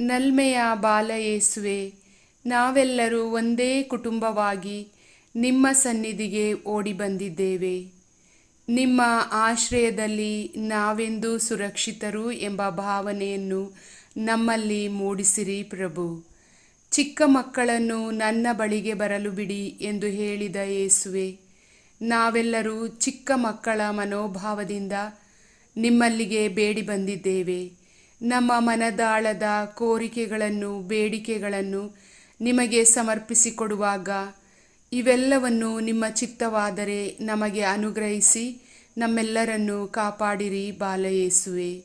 ನಲ್ಮೆಯ ಬಾಲಯೇಸುವೆ ನಾವೆಲ್ಲರೂ ಒಂದೇ ಕುಟುಂಬವಾಗಿ ನಿಮ್ಮ ಸನ್ನಿಧಿಗೆ ಓಡಿ ಬಂದಿದ್ದೇವೆ ನಿಮ್ಮ ಆಶ್ರಯದಲ್ಲಿ ನಾವೆಂದು ಸುರಕ್ಷಿತರು ಎಂಬ ಭಾವನೆಯನ್ನು ನಮ್ಮಲ್ಲಿ ಮೂಡಿಸಿರಿ ಪ್ರಭು. ಚಿಕ್ಕ ಮಕ್ಕಳನ್ನು ನನ್ನ ಬಳಿಗೆ ಬರಲು ಬಿಡಿ ಎಂದು ಹೇಳಿದ ಯೇಸುವೆ ನಾವೆಲ್ಲರೂ ಚಿಕ್ಕ ಮಕ್ಕಳ ಮನೋಭಾವದಿಂದ ನಿಮ್ಮಲ್ಲಿಗೆ ಬೇಡಿ ಬಂದಿದ್ದೇವೆ ನಮ್ಮ ಮನದಾಳದ ಕೋರಿಕೆಗಳನ್ನು, ಬೇಡಿಕೆಗಳನ್ನು ನಿಮಗೆ ಸಮರ್ಪಿಸಿಕೊಡುವಾಗ ಇವೆಲ್ಲವನ್ನು ನಿಮ್ಮ ಚಿತ್ತವಾದರೆ ನಮಗೆ ಅನುಗ್ರಹಿಸಿ ನಮ್ಮೆಲ್ಲರನ್ನು ಕಾಪಾಡಿರಿ ಬಾಲಯೇಸುವೆ.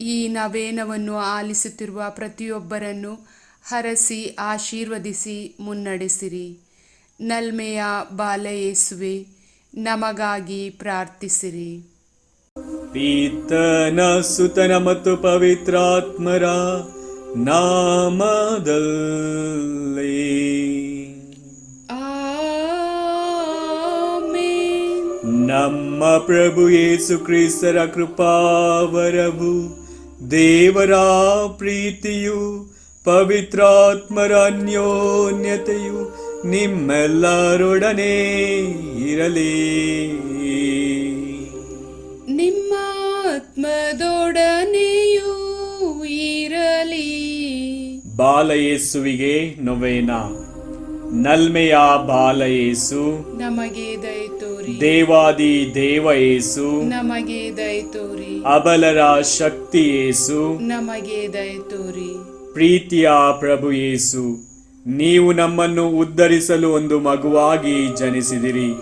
ಈ ನವೇನವನ್ನು ಆಲಿಸುತ್ತಿರುವ ಪ್ರತಿಯೊಬ್ಬರನ್ನು ಹರಸಿ ಆಶೀರ್ವದಿಸಿ ಮುನ್ನಡೆಸಿರಿ. ನಲ್ಮೆಯ ಬಾಲಯೇಸುವೆ, ನಮಗಾಗಿ ಪ್ರಾರ್ಥಿಸಿರಿ. ಪೀತನ ಸುತನ ಮತ್ತು ಪವಿತ್ರಾತ್ಮರ ನಾಮದಲ್ಲಿ. ನಮ್ಮ ಪ್ರಭು ಯೇಸು ಕ್ರಿಸ್ತರ ಕೃಪಾವರವು ದೇವರ ಪ್ರೀತಿಯು ಪವಿತ್ರಾತ್ಮರ ಅನ್ಯೋನ್ಯತೆಯು ನಿಮ್ಮೆಲ್ಲರೊಡನೆ ಇರಲಿ. ಆತ್ಮದೊಡನೆಯೂ ಇರಲಿ. ಬಾಲಯೇಸುವಿಗೆ ನೊವೇನ. ನಲ್ಮೆಯ ಬಾಲಯೇಸು. ನಮಗೆ ದಯ ತೋರಿ. ದೇವಾದಿ ದೇವಯೇಸು ನಮಗೆ ದಯ ತೋರಿ. ಅಬಲರ ಶಕ್ತಿಯೇಸು ನಮಗೆ ದಯ ತೋರಿ. ಪ್ರೀತಿಯ ಪ್ರಭು ಯೇಸು ನೀವು ನಮ್ಮನ್ನು ಉದ್ಧರಿಸಲು ಒಂದು ಮಗುವಾಗಿ ಜನಿಸಿದಿರಿ.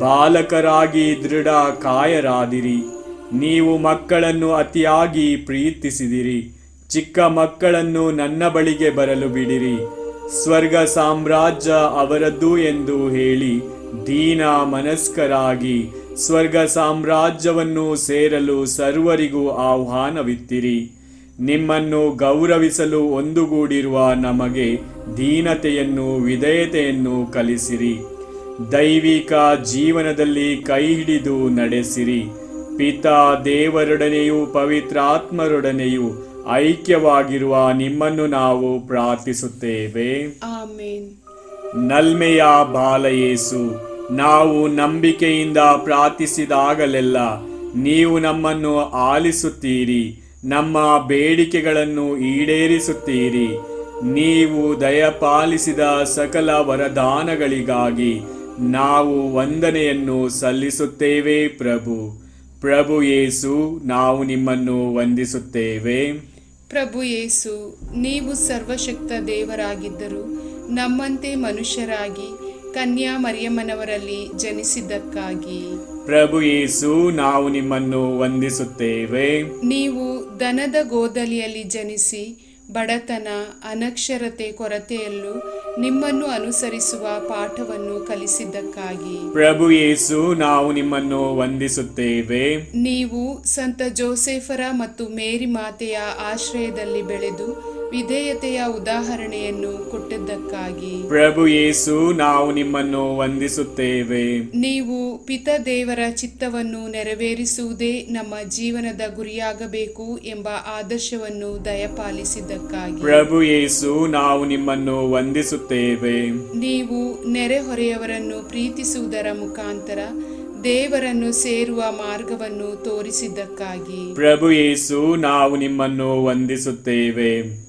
ಬಾಲಕರಾಗಿ ದೃಢ ಕಾಯರಾದಿರಿ ನೀವು ಮಕ್ಕಳನ್ನು ಅತಿಯಾಗಿ ಪ್ರೀತಿಸಿದಿರಿ. ಚಿಕ್ಕ ಮಕ್ಕಳನ್ನು ನನ್ನ ಬಳಿಗೆ ಬರಲು ಬಿಡಿರಿ. ಸ್ವರ್ಗ ಸಾಮ್ರಾಜ್ಯ ಅವರದ್ದು ಎಂದು ಹೇಳಿ ದೀನ ಮನಸ್ಕರಾಗಿ ಸ್ವರ್ಗ ಸಾಮ್ರಾಜ್ಯವನ್ನು ಸೇರಲು ಸರ್ವರಿಗೂ ಆಹ್ವಾನವಿತ್ತಿರಿ. ನಿಮ್ಮನ್ನು ಗೌರವಿಸಲು ಒಂದುಗೂಡಿರುವ ನಮಗೆ ದೀನತೆಯನ್ನು, ವಿಧೇಯತೆಯನ್ನು ಕಲಿಸಿರಿ. ದೈವಿಕ ಜೀವನದಲ್ಲಿ ಕೈ ಹಿಡಿದು ನಡೆಸಿರಿ. ಪಿತಾ ದೇವರೊಡನೆಯೂ ಪವಿತ್ರಾತ್ಮರೊಡನೆಯೂ ಐಕ್ಯವಾಗಿರುವ ನಿಮ್ಮನ್ನು ನಾವು ಪ್ರಾರ್ಥಿಸುತ್ತೇವೆ. ನಲ್ಮೆಯ ಬಾಲಯೇಸು ನಾವು ನಂಬಿಕೆಯಿಂದ ಪ್ರಾರ್ಥಿಸಿದಾಗಲೆಲ್ಲ ನೀವು ನಮ್ಮನ್ನು ಆಲಿಸುತ್ತೀರಿ ನಮ್ಮ ಬೇಡಿಕೆಗಳನ್ನು ಈಡೇರಿಸುತ್ತೀರಿ. ನೀವು ದಯಪಾಲಿಸಿದ ಸಕಲ ವರದಾನಗಳಿಗಾಗಿ ನಾವು ವಂದನೆಯನ್ನು ಸಲ್ಲಿಸುತ್ತೇವೆ ಪ್ರಭು. ಪ್ರಭು ಯೇಸು ನಾವು ನಿಮ್ಮನ್ನು ವಂದಿಸುತ್ತೇವೆ. ಪ್ರಭು ಯೇಸು ನೀವು ಸರ್ವಶಕ್ತ ದೇವರಾಗಿದ್ದರು ನಮ್ಮಂತೆ ಮನುಷ್ಯರಾಗಿ ಕನ್ಯಾ ಮರಿಯಮ್ಮನವರಲ್ಲಿ ಜನಿಸಿದ್ದಕ್ಕಾಗಿ. ಪ್ರಭು ಯೇಸು ನಾವು ನಿಮ್ಮನ್ನು ವಂದಿಸುತ್ತೇವೆ. ನೀವು ದನದ ಗೋದಲಿಯಲ್ಲಿ ಜನಿಸಿ ಬಡತನ ಅನಕ್ಷರತೆ ಕೊರತೆಯಲ್ಲೂ ನಿಮ್ಮನ್ನು ಅನುಸರಿಸುವ ಪಾಠವನ್ನು ಕಲಿಸಿದ್ದಕ್ಕಾಗಿ. ಪ್ರಭು ಯೇಸು ನಾವು ನಿಮ್ಮನ್ನು ವಂದಿಸುತ್ತೇವೆ. ನೀವು ಸಂತ ಜೋಸೆಫರ ಮತ್ತು ಮೇರಿ ಮಾತೆಯ ಆಶ್ರಯದಲ್ಲಿ ಬೆಳೆದು ವಿಧೇಯತೆಯ ಉದಾಹರಣೆಯನ್ನು ಕೊಟ್ಟಿದ್ದಕ್ಕಾಗಿ. ಪ್ರಭು ಯೇಸು ನಾವು ನಿಮ್ಮನ್ನು ವಂದಿಸುತ್ತೇವೆ. ನೀವು ಪಿತ ದೇವರ ಚಿತ್ತವನ್ನು ನೆರವೇರಿಸುವುದೇ ನಮ್ಮ ಜೀವನದ ಗುರಿಯಾಗಬೇಕು ಎಂಬ ಆದರ್ಶವನ್ನು ದಯಪಾಲಿಸಿದ್ದಕ್ಕಾಗಿ. ಪ್ರಭು ಯೇಸು ನಾವು ನಿಮ್ಮನ್ನು ವಂದಿಸುತ್ತೇವೆ. ನೀವು ನೆರೆಹೊರೆಯವರನ್ನು ಪ್ರೀತಿಸುವುದರ ಮುಖಾಂತರ ದೇವರನ್ನು ಸೇರುವ ಮಾರ್ಗವನ್ನು ತೋರಿಸಿದ್ದಕ್ಕಾಗಿ. ಪ್ರಭು ಯೇಸು ನಾವು ನಿಮ್ಮನ್ನು ವಂದಿಸುತ್ತೇವೆ.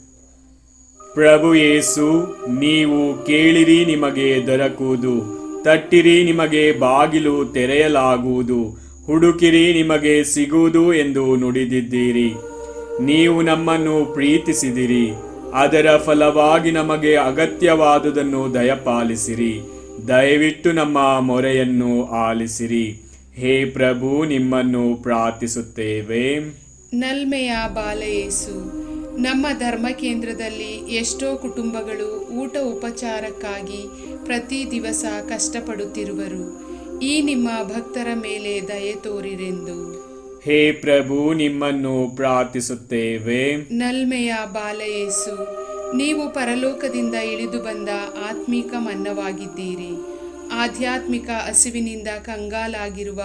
ಪ್ರಭು ಯೇಸು, ನೀವು ಕೇಳಿರಿ ನಿಮಗೆ ದೊರಕುವುದು. ತಟ್ಟಿರಿ ನಿಮಗೆ ಬಾಗಿಲು ತೆರೆಯಲಾಗುವುದು. ಹುಡುಕಿರಿ ನಿಮಗೆ ಸಿಗುವುದು ಎಂದು ನುಡಿದಿದ್ದೀರಿ. ನೀವು ನಮ್ಮನ್ನು ಪ್ರೀತಿಸಿದಿರಿ. ಅದರ ಫಲವಾಗಿ ನಮಗೆ ಅಗತ್ಯವಾದುದನ್ನು ದಯಪಾಲಿಸಿರಿ. ದಯವಿಟ್ಟು ನಮ್ಮ ಮೊರೆಯನ್ನು ಆಲಿಸಿರಿ. ಹೇ ಪ್ರಭು, ನಿಮ್ಮನ್ನು ಪ್ರಾರ್ಥಿಸುತ್ತೇವೆ. ನಲ್ಮೆಯ ಬಾಲಯೇಸು ನಮ್ಮ ಧರ್ಮ ಕೇಂದ್ರದಲ್ಲಿ ಎಷ್ಟೋ ಕುಟುಂಬಗಳು ಊಟ ಉಪಚಾರಕ್ಕಾಗಿ ಪ್ರತಿ ದಿವಸ ಕಷ್ಟಪಡುತ್ತಿರುವರು. ಈ ನಿಮ್ಮ ಭಕ್ತರ ಮೇಲೆ ದಯೆ ತೋರಿರೆಂದು. ಹೇ ಪ್ರಭು ನಿಮ್ಮನ್ನು ಪ್ರಾರ್ಥಿಸುತ್ತೇವೆ. ನಲ್ಮೆಯ ಬಾಲಯೇಸು ನೀವು ಪರಲೋಕದಿಂದ ಇಳಿದು ಬಂದ ಆತ್ಮಿಕ ಮನ್ನವಾಗಿದ್ದೀರಿ. ಆಧ್ಯಾತ್ಮಿಕ ಹಸಿವಿನಿಂದ ಕಂಗಾಲಾಗಿರುವ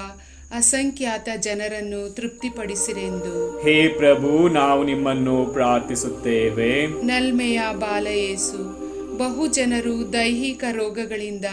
ಅಸಂಖ್ಯಾತ ಜನರನ್ನು ತೃಪ್ತಿಪಡಿಸಿರೆಂದು. ಹೇ ಪ್ರಭು ನಾವು ನಿಮ್ಮನ್ನು ಪ್ರಾರ್ಥಿಸುತ್ತೇವೆ. ನಲ್ಮೆಯ ಬಾಲಯೇಸು ಬಹು ಜನರು ದೈಹಿಕ ರೋಗಗಳಿಂದ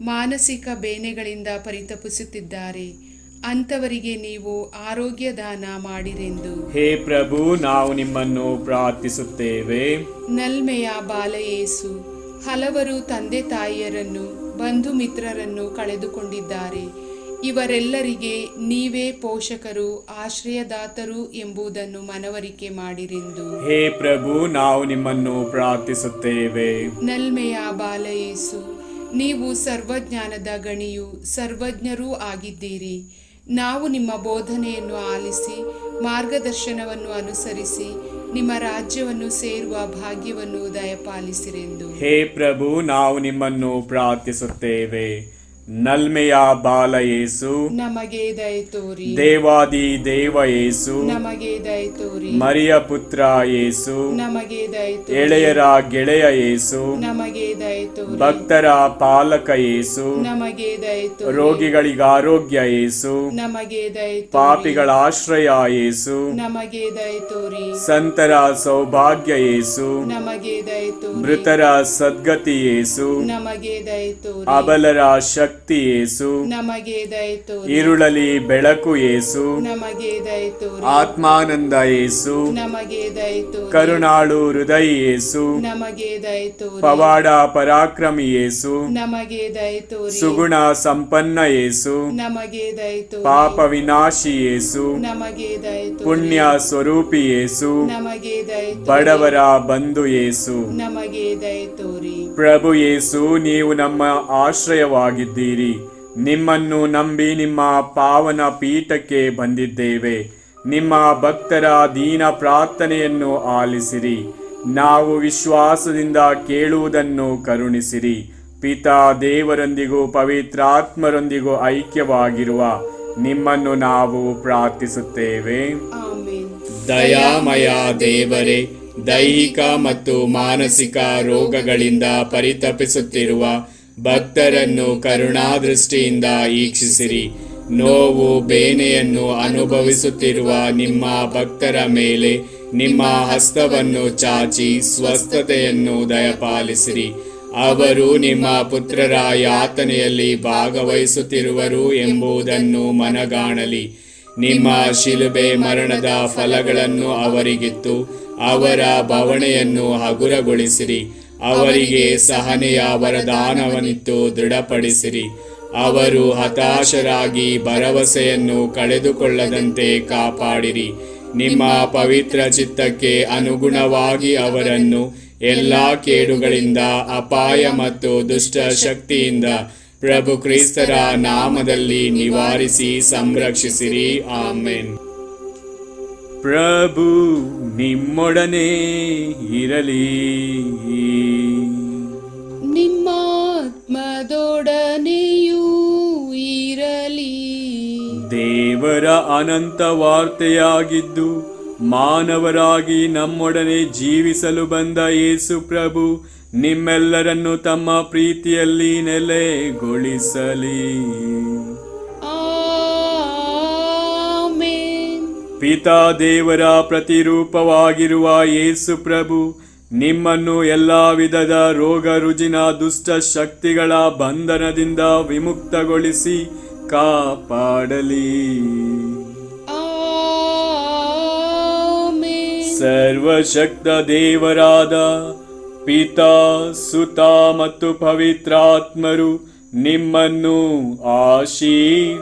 ಮಾನಸಿಕ ಬೇನೆಗಳಿಂದ ಪರಿತಪಿಸುತ್ತಿದ್ದಾರೆ. ಅಂಥವರಿಗೆ ನೀವು ಆರೋಗ್ಯ ದಾನ ಮಾಡಿರೆಂದು. ಹೇ ಪ್ರಭು ನಾವು ನಿಮ್ಮನ್ನು ಪ್ರಾರ್ಥಿಸುತ್ತೇವೆ. ನಲ್ಮೆಯ ಬಾಲಯೇಸು ಹಲವರು ತಂದೆ ತಾಯಿಯರನ್ನು ಬಂಧು ಮಿತ್ರರನ್ನು ಕಳೆದುಕೊಂಡಿದ್ದಾರೆ. ಇವರೆಲ್ಲರಿಗೆ ನೀವೇ ಪೋಷಕರು ಆಶ್ರಯದಾತರು ಎಂಬುದನ್ನು ಮನವರಿಕೆ ಮಾಡಿರೆಂದು. ಹೇ ಪ್ರಭು ನಾವು ನಿಮ್ಮನ್ನು ಪ್ರಾರ್ಥಿಸುತ್ತೇವೆ. ನಲ್ಮೆಯ ಬಾಲಯೇಸು ನೀವು ಸರ್ವಜ್ಞಾನದ ಗಣಿಯು ಸರ್ವಜ್ಞರೂ ಆಗಿದ್ದೀರಿ. ನಾವು ನಿಮ್ಮ ಬೋಧನೆಯನ್ನು ಆಲಿಸಿ ಮಾರ್ಗದರ್ಶನವನ್ನು ಅನುಸರಿಸಿ ನಿಮ್ಮ ರಾಜ್ಯವನ್ನು ಸೇರುವ ಭಾಗ್ಯವನ್ನು ದಯಪಾಲಿಸಿರೆಂದು. ಹೇ ಪ್ರಭು ನಾವು ನಿಮ್ಮನ್ನು ಪ್ರಾರ್ಥಿಸುತ್ತೇವೆ. ನಲ್ಮೆಯ ಬಾಲ ಯೇಸು ನಮಗೆ ದಯ ತೋರಿ. ದೇವಾದಿ ದೇವ ಯೇಸು ನಮಗೆ ದಯ ತೋರಿ. ಮರಿಯ ಪುತ್ರ ಯೇಸು ನಮಗೆ ದಯ ತೋರಿ. ಎಳೆಯರ ಗೆಳೆಯ ಯೇಸು ನಮಗೆ ದಯ ತೋರಿ. ಭಕ್ತರ ಪಾಲಕ ಯೇಸು ನಮಗೆ ದಯ ತೋರಿ. ರೋಗಿಗಳಿಗೆ ಆರೋಗ್ಯ ಯೇಸು ನಮಗೆ ದಯ ತೋರಿ. ಪಾಪಿಗಳ ಆಶ್ರಯ ಯೇಸು ನಮಗೆ ದಯ ತೋರಿ. ಸಂತರ ಸೌಭಾಗ್ಯ ಯೇಸು ನಮಗೆ ದಯ ತೋರಿ. ಮೃತರ ಸದ್ಗತಿ ಯೇಸು ನಮಗೆ ದಯ ತೋರಿ. ಅಬಲರ ಶಕ್ತಿ ಶಕ್ತಿ ಯೇಸು ನಮಗೆ ದಯತು ಈರುಳಲಿ ಬೆಳಕು ಏಸು. ನಮಗೆ ದಯತು ಆತ್ಮಾನಂದ ಏಸು. ನಮಗೆ ದಯತು ಕರುಣಾಳು ಹೃದಯ ಏಸು. ನಮಗೆ ದಯತು ಪವಾಡ ಪರಾಕ್ರಮಿ ಯೇಸು ನಮಗೆ ದಯತು ಸುಗುಣ ಸಂಪನ್ನ ಯೇಸು ನಮಗೆ ದಯತು ಪಾಪ ವಿನಾಶಿ ಯೇಸು ನಮಗೆ ದಯತು ಪುಣ್ಯ ಸ್ವರೂಪಿ ಯೇಸು ನಮಗೆ ದಯತು ಬಡವರ ಬಂಧು ಯೇಸು ನಮಗೆ ದಯತು ಪ್ರಭು ಯೇಸು ನೀವು ನಮ್ಮ ಆಶ್ರಯವಾಗಿದ್ದೀರಿ. ನಿಮ್ಮನ್ನು ನಂಬಿ ನಿಮ್ಮ ಪಾವನ ಪೀಠಕ್ಕೆ ಬಂದಿದ್ದೇವೆ. ನಿಮ್ಮ ಭಕ್ತರ ದೀನ ಪ್ರಾರ್ಥನೆಯನ್ನು ಆಲಿಸಿರಿ. ನಾವು ವಿಶ್ವಾಸದಿಂದ ಕೇಳುವುದನ್ನು ಕರುಣಿಸಿರಿ. ಪಿತಾ ದೇವರೊಂದಿಗೂ ಪವಿತ್ರಾತ್ಮರೊಂದಿಗೂ ಐಕ್ಯವಾಗಿರುವ ನಿಮ್ಮನ್ನು ನಾವು ಪ್ರಾರ್ಥಿಸುತ್ತೇವೆ. ಆಮೇನ್. ದಯಾಮಯ ದೇವರೇ ದೈಹಿಕ ಮತ್ತು ಮಾನಸಿಕ ರೋಗಗಳಿಂದ ಪರಿತಪಿಸುತ್ತಿರುವ ಭಕ್ತರನ್ನು ಕರುಣಾದೃಷ್ಟಿಯಿಂದ ಈಕ್ಷಿಸಿರಿ. ನೋವು, ಬೇನೆಯನ್ನು ಅನುಭವಿಸುತ್ತಿರುವ ನಿಮ್ಮ ಭಕ್ತರ ಮೇಲೆ ನಿಮ್ಮ ಹಸ್ತವನ್ನು ಚಾಚಿ ಸ್ವಸ್ಥತೆಯನ್ನು ದಯಪಾಲಿಸಿರಿ. ಅವರು ನಿಮ್ಮ ಪುತ್ರರ ಯಾತನೆಯಲ್ಲಿ ಭಾಗವಹಿಸುತ್ತಿರುವರು ಎಂಬುದನ್ನು ಮನಗಾಣಲಿ. ನಿಮ್ಮ ಶಿಲುಬೆ ಮರಣದ ಫಲಗಳನ್ನು ಅವರಿಗಿತ್ತು ಅವರ ಬವಣೆಯನ್ನು ಹಗುರಗೊಳಿಸಿರಿ. ಅವರಿಗೆ ಸಹನೆಯ ವರದಾನವನಿತ್ತು ದೃಢಪಡಿಸಿರಿ. ಅವರು ಹತಾಶರಾಗಿ ಭರವಸೆಯನ್ನು ಕಳೆದುಕೊಳ್ಳದಂತೆ ಕಾಪಾಡಿರಿ. ನಿಮ್ಮ ಪವಿತ್ರ ಚಿತ್ತಕ್ಕೆ ಅನುಗುಣವಾಗಿ ಅವರನ್ನು ಎಲ್ಲಾ ಕೇಡುಗಳಿಂದ, ಅಪಾಯ ಮತ್ತು ದುಷ್ಟ ಶಕ್ತಿಯಿಂದ ಪ್ರಭು ಕ್ರಿಸ್ತರ ನಾಮದಲ್ಲಿ ನಿವಾರಿಸಿ ಸಂರಕ್ಷಿಸಿರಿ. ಆಮೆನ್. ಪ್ರಭು ನಿಮ್ಮೊಡನೆ ಇರಲಿ. ನಿಮ್ಮ ಆತ್ಮದೊಡನೆಯೂ ಇರಲಿ. ದೇವರ ಅನಂತ ವಾರ್ತೆಯಾಗಿದ್ದು ಮಾನವರಾಗಿ ನಮ್ಮೊಡನೆ ಜೀವಿಸಲು ಬಂದ ಯೇಸು ಪ್ರಭು ನಿಮ್ಮೆಲ್ಲರನ್ನು ತಮ್ಮ ಪ್ರೀತಿಯಲ್ಲಿ ನೆಲೆಗೊಳಿಸಲಿ. ಪಿತಾ ದೇವರ ಪ್ರತಿರೂಪವಾಗಿರುವ ಯೇಸು ಪ್ರಭು ನಿಮ್ಮನ್ನು ಎಲ್ಲ ವಿಧದ ರೋಗ ರುಜಿನ ದುಷ್ಟ ಶಕ್ತಿಗಳ ಬಂಧನದಿಂದ ವಿಮುಕ್ತಗೊಳಿಸಿ ಕಾಪಾಡಲಿ. ಸರ್ವಶಕ್ತ ದೇವರಾದ ಪಿತಾ ಸುತ ಮತ್ತು ಪವಿತ್ರಾತ್ಮರು ನಿಮ್ಮನ್ನು ಆಶೀರ್ವದಿಸಲಿ.